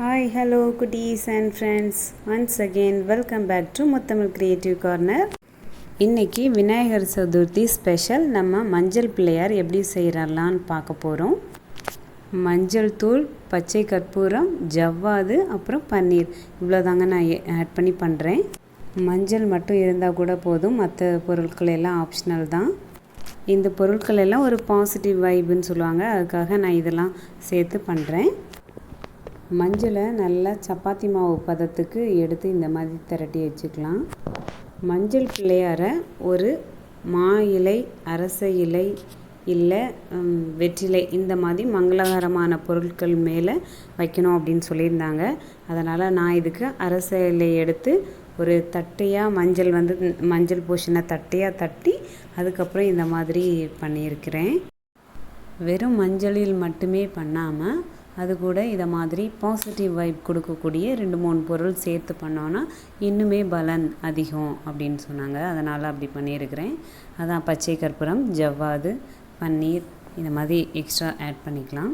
Hi hello குட்டீஸ் and friends once again welcome back to Muthamizh creative corner இன்றைக்கி Vinayagar Chaturthi special நம்ம மஞ்சள் பிள்ளையார் எப்படி செய்கிறலான்னு பார்க்க போகிறோம் மஞ்சள் தூள் பச்சை கற்பூரம் ஜவ்வாது அப்புறம் பன்னீர். இவ்வளோதாங்க நான் ஆட் பண்ணி பண்ணுறேன் மஞ்சள் மட்டும் இருந்தால் கூட போதும். மற்ற பொருட்கள் எல்லாம் ஆப்ஷனல் தான். இந்த பொருட்கள் எல்லாம் ஒரு பாசிட்டிவ் வைப்புன்னு சொல்லுவாங்க. அதுக்காக நான் இதெல்லாம் சேர்த்து பண்ணுறேன் மஞ்சளை நல்லா சப்பாத்தி மாவு பதத்துக்கு எடுத்து இந்த மாதிரி திரட்டி வச்சுக்கலாம். மஞ்சள் பிள்ளையாரை ஒரு மா இலை அரச இலை இல்லை வெற்றிலை இந்த மாதிரி மங்களகரமான பொருட்கள் மேலே வைக்கணும் அப்படின்னு சொல்லியிருந்தாங்க. அதனால் நான் இதுக்கு அரச இலை எடுத்து ஒரு தட்டையாக மஞ்சள் வந்து மஞ்சள் பூஷனை தட்டையாக தட்டி அதுக்கப்புறம் இந்த மாதிரி பண்ணியிருக்கிறேன். வெறும் மஞ்சளில் மட்டுமே பண்ணாமல் அது கூட இதை மாதிரி பாசிட்டிவ் வைப் கொடுக்கக்கூடிய ரெண்டு மூணு பொருள் சேர்த்து பண்ணோன்னா இன்னுமே பலன் அதிகம் அப்படின்னு சொன்னாங்க. அதனால் அப்படி பண்ணியிருக்கிறேன். அதான் பச்சை கற்பூரம் ஜவ்வாது பன்னீர் இந்த மாதிரி எக்ஸ்ட்ரா ஆட் பண்ணிக்கலாம்.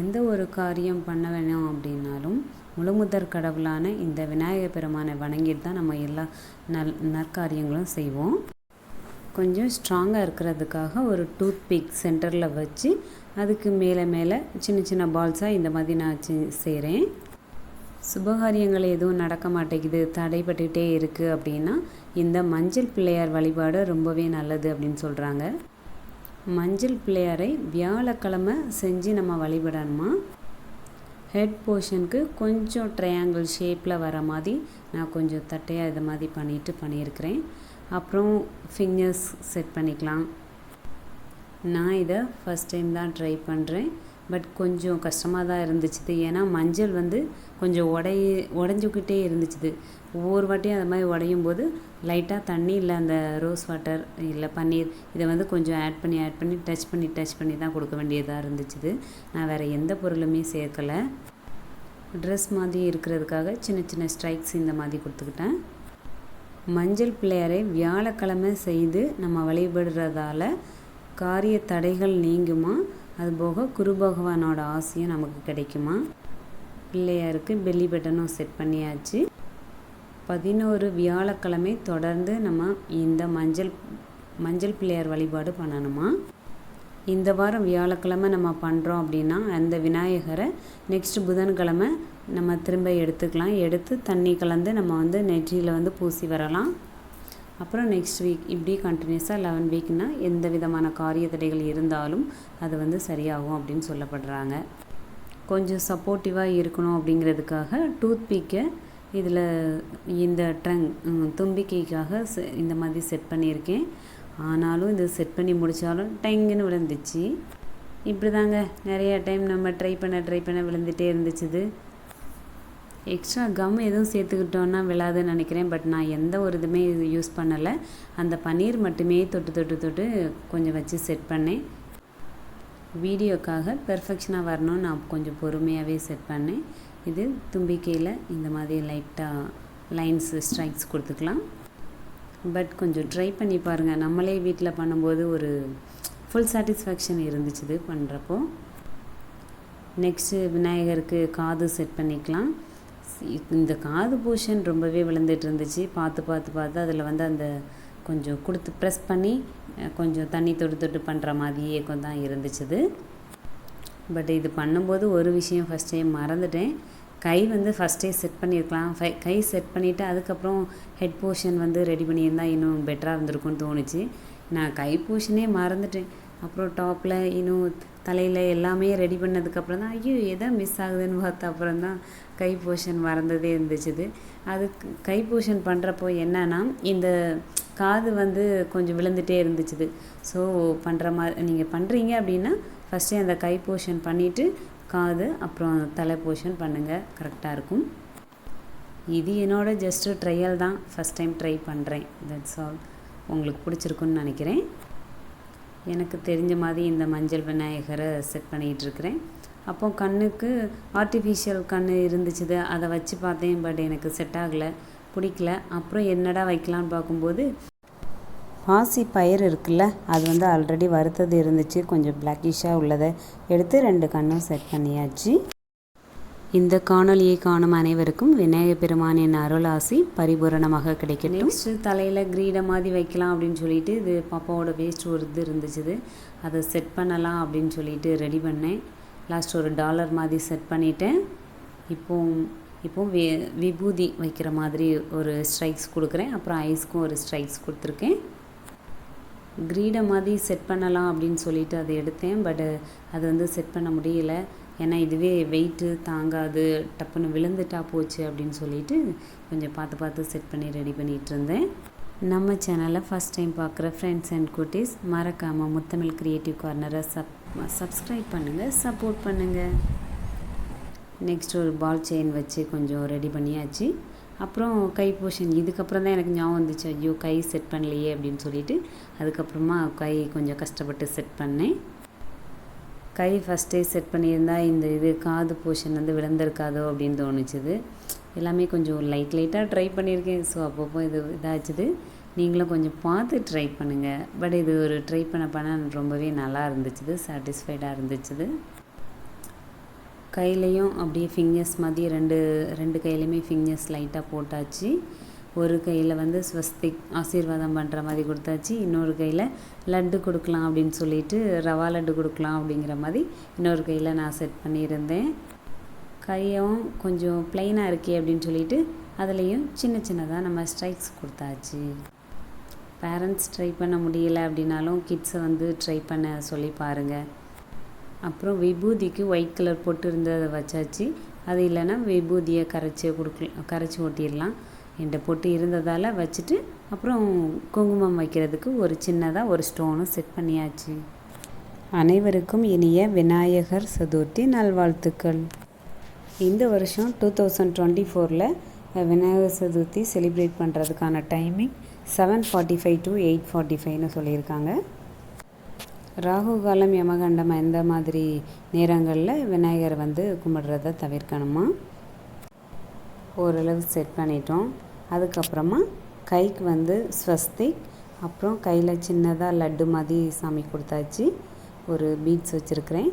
எந்த ஒரு காரியம் பண்ண வேணும் அப்படின்னாலும் முழுமுதற் கடவுளான இந்த விநாயகர் பெருமானை வணங்கிட்டு தான் நம்ம எல்லா நல் நற்காரியங்களும் செய்வோம். கொஞ்சம் ஸ்ட்ராங்காக இருக்கிறதுக்காக ஒரு டூத் பிக் சென்டரில் வச்சு அதுக்கு மேலே மேலே சின்ன சின்ன பால்ஸாக இந்த மாதிரி நான் செய்கிறேன். சுபகாரியங்கள் எதுவும் நடக்க மாட்டேங்குது தடைப்பட்டுக்கிட்டே இருக்குது அப்படின்னா இந்த மஞ்சள் பிள்ளையார் வழிபாடு ரொம்பவே நல்லது அப்படின்னு சொல்கிறாங்க மஞ்சள் பிள்ளையாரை வியாழக்கிழமை செஞ்சு நம்ம வழிபடணுமா? ஹெட் போர்ஷனுக்கு கொஞ்சம் ட்ரையாங்கிள் ஷேப்பில் வர மாதிரி நான் கொஞ்சம் தட்டையாக இது மாதிரி பண்ணிட்டு பண்ணியிருக்கிறேன். அப்புறம் ஃபிங்கர்ஸ் செட் பண்ணிக்கலாம். நான் இதை ஃபஸ்ட் டைம் தான் ட்ரை பண்ணுறேன் பட் கொஞ்சம் கஷ்டமாக தான் இருந்துச்சுது. ஏன்னா மஞ்சள் வந்து கொஞ்சம் உடைய உடஞ்சிக்கிட்டே இருந்துச்சுது. ஒவ்வொரு வாட்டியும் அது மாதிரி உடையும் போது லைட்டாக தண்ணி இல்லை அந்த ரோஸ் வாட்டர் இல்லை பன்னீர் இதை வந்து கொஞ்சம் ஆட் பண்ணி ஆட் பண்ணி டச் பண்ணி டச் பண்ணி தான் கொடுக்க வேண்டியதாக இருந்துச்சுது. நான் வேறு எந்த பொருளுமே சேர்க்கலை. ட்ரெஸ் மாதிரி இருக்கிறதுக்காக சின்ன சின்ன ஸ்ட்ரைக்ஸ் இந்த மாதிரி கொடுத்துக்கிட்டேன். மஞ்சள் பிள்ளையாரை வியாழக்கிழமை செய்து நம்ம வழிபடுறதால காரிய தடைகள் நீங்குமா? அதுபோக குரு பகவானோட ஆசையும் நமக்கு கிடைக்குமா? பிள்ளையாருக்கு பெல்லி பட்டனும் செட் பண்ணியாச்சு. பதினோரு வியாழக்கிழமை தொடர்ந்து நம்ம இந்த மஞ்சள் மஞ்சள் பிள்ளையார் வழிபாடு பண்ணணுமா? இந்த வாரம் வியாழக்கிழமை நம்ம பண்ணுறோம் அப்படின்னா அந்த விநாயகரை நெக்ஸ்ட் புதன்கிழமை நம்ம திரும்ப எடுத்துக்கலாம். எடுத்து தண்ணி கலந்து நம்ம வந்து நெற்றியில் வந்து பூசி வரலாம். அப்புறம் நெக்ஸ்ட் வீக் இப்படி கண்டினியூஸாக லெவன் வீக்னால் எந்த விதமான காரிய தடைகள் இருந்தாலும் அது வந்து சரியாகும் அப்படின்னு சொல்லப்படுறாங்க. கொஞ்சம் சப்போர்ட்டிவாக இருக்கணும் அப்படிங்கிறதுக்காக டூத்பீக்கை இதில் இந்த ட்ரங் தும்பிக்கைக்காக செ- இந்த மாதிரி செட் பண்ணியிருக்கேன். ஆனாலும் இது செட் பண்ணி முடித்தாலும் டெங்குன்னு விழுந்துச்சு. இப்படி தாங்க நிறைய டைம் நம்ம ட்ரை பண்ண ட்ரை பண்ண விழுந்துட்டே இருந்துச்சுது. எக்ஸ்ட்ரா கம் எதுவும் சேர்த்துக்கிட்டோன்னா விழாதுன்னு நினைக்கிறேன். பட் நான் எந்த ஒரு இதுவுமே யூஸ் பண்ணலை. அந்த பன்னீர் மட்டுமே தொட்டு தொட்டு தொட்டு கொஞ்சம் வச்சு செட் பண்ணேன். வீடியோக்காக பெர்ஃபெக்ஷனாக வரணும்னு நான் கொஞ்சம் பொறுமையாகவே செட் பண்ணேன். இது தும்பிக்கையில் இந்த மாதிரி லைட்டாக லைன்ஸ் ஸ்ட்ரைக்ஸ் கொடுத்துக்கலாம். பட் கொஞ்சம் ட்ரை பண்ணி பாருங்கள் நம்மளே வீட்டில் பண்ணும்போது ஒரு ஃபுல் சாட்டிஸ்ஃபேக்ஷன் இருந்துச்சுது பண்ணுறப்போ நெக்ஸ்ட்டு விநாயகருக்கு காது செட் பண்ணிக்கலாம். இந்த காது பூஷன் ரொம்பவே விழுந்துட்டு இருந்துச்சு பார்த்து பார்த்து பார்த்து அதில் வந்து அந்த கொஞ்சம் கொடுத்து ப்ரெஸ் பண்ணி கொஞ்சம் தண்ணி தொட்டு தொட்டு பண்ணுற மாதிரியே கொஞ்சம் தான் இருந்துச்சுது. பட் இது பண்ணும்போது ஒரு விஷயம் ஃபஸ்ட் டைம் மறந்துட்டேன். கை வந்து ஃபஸ்ட்டே செட் பண்ணியிருக்கலாம் ஃபை கை செட் பண்ணிவிட்டு அதுக்கப்புறம் ஹெட் போர்ஷன் வந்து ரெடி பண்ணியிருந்தா இன்னும் பெட்டராக இருந்திருக்கும்னு தோணுச்சு. நான் கை போர்ஷனே மறந்துட்டேன். அப்புறம் டாப்பில் இன்னும் தலையில் எல்லாமே ரெடி பண்ணதுக்கப்புறம் தான் ஐயோ எதை மிஸ் ஆகுதுன்னு பார்த்த அப்புறம் தான் கை போர்ஷன் மறந்ததே இருந்துச்சுது. அதுக்கு கை போர்ஷன் பண்ணுறப்போ என்னன்னா இந்த காது வந்து கொஞ்சம் விழுந்துட்டே இருந்துச்சுது. ஸோ பண்ணுற மாதிரி நீங்கள் பண்ணுறீங்க அப்படின்னா ஃபஸ்ட்டே அந்த கை போர்ஷன் பண்ணிவிட்டு காது அப்புறம் தலை போர்ஷன் பண்ணுங்கள் கரெக்டாக இருக்கும். இது என்னோட ஜஸ்ட்டு ட்ரையல் தான். ஃபஸ்ட் டைம் ட்ரை பண்ணுறேன் தட்ஸ் ஆல் உங்களுக்கு பிடிச்சிருக்குன்னு நினைக்கிறேன். எனக்கு தெரிஞ்ச மாதிரி இந்த மஞ்சள் விநாயகரை செட் பண்ணிகிட்ருக்கிறேன் அப்போது அப்போ கண்ணுக்கு ஆர்டிஃபிஷியல் கண் இருந்துச்சு அதை வச்சு பார்த்தேன் பட் எனக்கு செட் ஆகலை. பிடிக்கல. அப்புறம் என்னடா வைக்கலான்னு பார்க்கும்போது பாசி பயிர் இருக்குல்ல அது வந்து ஆல்ரெடி வறுத்தது இருந்துச்சு. கொஞ்சம் பிளாக்கிஷாக உள்ளதை எடுத்து ரெண்டு கண்ணும் செட் பண்ணியாச்சு. இந்த காணொலியை காணும் அனைவருக்கும் விநாயக பெருமானின் அருளாசி பரிபூரணமாக கிடைக்கும் நெக்ஸ்ட்டு தலையில் கிரீட மாதிரி வைக்கலாம் அப்படின்னு சொல்லிட்டு இது பாப்பாவோட வேஸ்ட் ஒரு இது இருந்துச்சு அதை செட் பண்ணலாம் அப்படின்னு சொல்லிட்டு ரெடி பண்ணேன். லாஸ்ட் ஒரு டாலர் மாதிரி செட் பண்ணிட்டேன் இப்போ இப்போ வி விபூதி வைக்கிற மாதிரி ஒரு ஸ்ட்ரைக்ஸ் கொடுக்குறேன். அப்புறம் ஐஸ்க்கும் ஒரு ஸ்ட்ரைக்ஸ் கொடுத்துருக்கேன். கிரீடை மாதிரி செட் பண்ணலாம் அப்படின்னு சொல்லிட்டு அதை எடுத்தேன். பட் அது வந்து செட் பண்ண முடியல. ஏன்னா இதுவே வெயிட்டு தாங்காது. டப்புன்னு விழுந்துட்டா போச்சு அப்படின்னு சொல்லிட்டு கொஞ்சம் பார்த்து பார்த்து செட் பண்ணி ரெடி பண்ணிகிட்டு இருந்தேன். நம்ம சேனலை ஃபஸ்ட் டைம் பார்க்குற ஃப்ரெண்ட்ஸ் அண்ட் குட்டீஸ் மறக்காமல் முத்தமிழ் க்ரியேட்டிவ் கார்னரை சப் சப்ஸ்கிரைப் பண்ணுங்கள் சப்போர்ட் பண்ணுங்கள் நெக்ஸ்ட் ஒரு பால் செயின் வச்சு கொஞ்சம் ரெடி பண்ணியாச்சு. அப்புறம் கை போர்ஷன் இதுக்கப்புறம் தான் எனக்கு ஞாபகம் வந்துச்சு ஐயோ கை செட் பண்ணலையே அப்படின்னு சொல்லிட்டு அதுக்கப்புறமா கை கொஞ்சம் கஷ்டப்பட்டு செட் பண்ணேன். கை ஃபஸ்ட்டே செட் பண்ணியிருந்தா இந்த இது காது போர்ஷன் வந்து விழுந்திருக்காதோ அப்படின்னு தோணுச்சுது. எல்லாமே கொஞ்சம் லைட் லைட்டாக ட்ரை பண்ணியிருக்கேன். ஸோ அப்பப்போ இது இதாச்சுது. நீங்களும் கொஞ்சம் பார்த்து ட்ரை பண்ணுங்கள் பட் இது ஒரு ட்ரை பண்ண பண்ண ரொம்பவே நல்லா இருந்துச்சுது சாட்டிஸ்ஃபைடாக இருந்துச்சுது. கையிலையும் அப்படியே ஃபிங்கர்ஸ் மாதிரி ரெண்டு ரெண்டு கையிலையுமே ஃபிங்கர்ஸ் லைட்டாக போட்டாச்சு. ஒரு கையில் வந்து ஸ்வஸ்திக் ஆசீர்வாதம் பண்ணுற மாதிரி கொடுத்தாச்சு. இன்னொரு கையில் லட்டு கொடுக்கலாம் அப்படின்னு சொல்லிட்டு ரவா லட்டு கொடுக்கலாம் அப்படிங்கிற மாதிரி இன்னொரு கையில் நான் செட் பண்ணியிருந்தேன். கையும் கொஞ்சம் ப்ளைனாக இருக்கே அப்படின்னு சொல்லிட்டு அதுலேயும் சின்ன சின்னதாக நம்ம ஸ்ட்ரைக்ஸ் கொடுத்தாச்சு. பேரண்ட்ஸ் ட்ரை பண்ண முடியல அப்படின்னாலும் கிட்ஸை வந்து ட்ரை பண்ண சொல்லி பாருங்கள் அப்புறம் விபூதிக்கு ஒயிட் கலர் பொட்டு இருந்ததை வச்சாச்சு. அது இல்லைன்னா விபூதியை கரைச்சி கொடுக்கலாம் கரைச்சி ஒட்டிடலாம் என்கிட்ட பொட்டு இருந்ததால் வச்சுட்டு அப்புறம் குங்குமம் வைக்கிறதுக்கு ஒரு சின்னதாக ஒரு ஸ்டோனும் செட் பண்ணியாச்சு. அனைவருக்கும் இனிய விநாயகர் சதுர்த்தி நல்வாழ்த்துக்கள். இந்த வருஷம் டூ தௌசண்ட் டுவெண்ட்டி ஃபோரில் விநாயகர் சதுர்த்தி செலிப்ரேட் பண்ணுறதுக்கான timing seven forty five to eight forty ஃபைவ்னு சொல்லியிருக்காங்க. ராகு காலம் யமகண்டம் எந்த மாதிரி நேரங்களில் விநாயகரை வந்து கும்பிடுறத தவிர்க்கணுமா? ஓரளவு செட் பண்ணிட்டோம். அதுக்கப்புறமா கைக்கு வந்து ஸ்வஸ்திக் அப்புறம் கையில் சின்னதாக லட்டு மாதிரி சாமி கொடுத்தாச்சு. ஒரு பீட்ஸ் வச்சுருக்கிறேன்.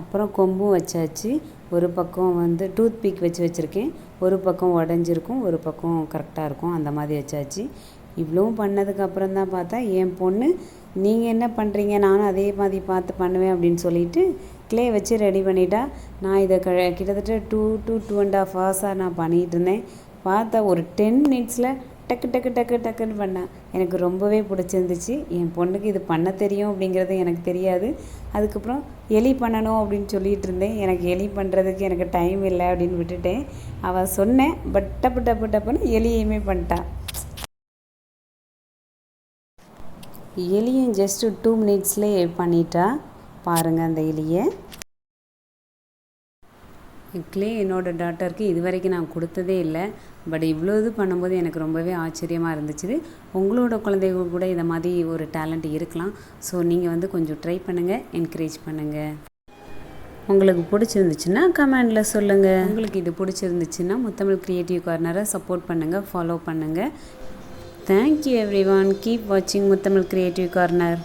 அப்புறம் கொம்பும் வச்சாச்சு. ஒரு பக்கம் வந்து டூத் பிக் வச்சு வச்சுருக்கேன். ஒரு பக்கம் உடஞ்சிருக்கும் ஒரு பக்கம் கரெக்டாக இருக்கும். அந்த மாதிரி வச்சாச்சு. இவ்வளவும் பண்ணதுக்கப்புறம் தான் பார்த்தா என் பொண்ணு நீங்கள் என்ன பண்ணுறீங்க நானும் அதே மாதிரி பார்த்து பண்ணுவேன் அப்படின்னு சொல்லிட்டு க்ளே வச்சு ரெடி பண்ணிட்டா. நான் இதை க கிட்டத்தட்ட two two two and half ஹவர்ஸாக நான் பண்ணிகிட்டு இருந்தேன். பார்த்தா ஒரு டென் மினிட்ஸில் டக்கு டக்கு டக்கு டக்குன்னு பண்ணேன் எனக்கு ரொம்பவே பிடிச்சிருந்துச்சு. என் பொண்ணுக்கு இது பண்ண தெரியும் அப்படிங்கிறது எனக்கு தெரியாது. அதுக்கப்புறம் எலி பண்ணணும் அப்படின்னு சொல்லிகிட்டு இருந்தேன். எனக்கு எலி பண்ணுறதுக்கு எனக்கு டைம் இல்லை அப்படின்னு விட்டுட்டேன். அவள் சொன்னேன் பட் டப்பு டப்பு டப்புன்னு எலியுமே பண்ணிட்டான் எலியும் ஜஸ்ட்டு டூ மினிட்ஸ்லேயே பண்ணிட்டா. பாருங்கள் அந்த எலியை. க்ளே என்னோடய டாட்டருக்கு இது வரைக்கும் நான் கொடுத்ததே இல்லை. பட் இவ்வளோ இது பண்ணும்போது எனக்கு ரொம்பவே ஆச்சரியமாக இருந்துச்சு உங்களோட குழந்தைகள் கூட இதை மாதிரி ஒரு டேலண்ட் இருக்கலாம். ஸோ நீங்கள் வந்து கொஞ்சம் ட்ரை பண்ணுங்கள் என்கரேஜ் பண்ணுங்கள் உங்களுக்கு பிடிச்சிருந்துச்சுன்னா கமெண்டில் சொல்லுங்கள் உங்களுக்கு இது பிடிச்சிருந்துச்சுன்னா முத்தமிழ் க்ரியேட்டிவ் கார்னரை சப்போர்ட் பண்ணுங்கள் ஃபாலோ பண்ணுங்கள் தேங்க்யூ எவ்ரி ஒன் கீப் வாட்சிங் முத்தமிழ் க்ரியேட்டிவ் கார்னர்.